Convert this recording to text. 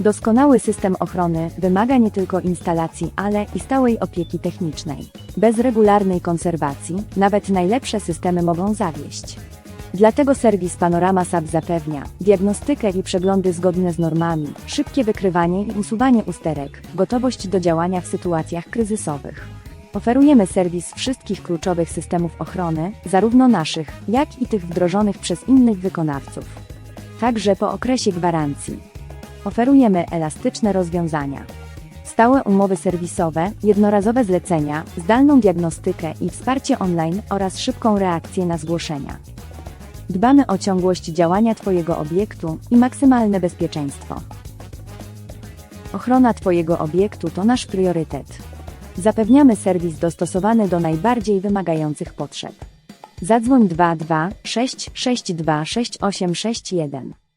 Doskonały system ochrony wymaga nie tylko instalacji, ale i stałej opieki technicznej. Bez regularnej konserwacji nawet najlepsze systemy mogą zawieść. Dlatego serwis Panorama SAP zapewnia diagnostykę i przeglądy zgodne z normami, szybkie wykrywanie i usuwanie usterek, gotowość do działania w sytuacjach kryzysowych. Oferujemy serwis wszystkich kluczowych systemów ochrony, zarówno naszych, jak i tych wdrożonych przez innych wykonawców. Także po okresie gwarancji. Oferujemy elastyczne rozwiązania. Stałe umowy serwisowe, jednorazowe zlecenia, zdalną diagnostykę i wsparcie online oraz szybką reakcję na zgłoszenia. Dbamy o ciągłość działania Twojego obiektu i maksymalne bezpieczeństwo. Ochrona Twojego obiektu to nasz priorytet. Zapewniamy serwis dostosowany do najbardziej wymagających potrzeb. Zadzwoń 22 662 6861.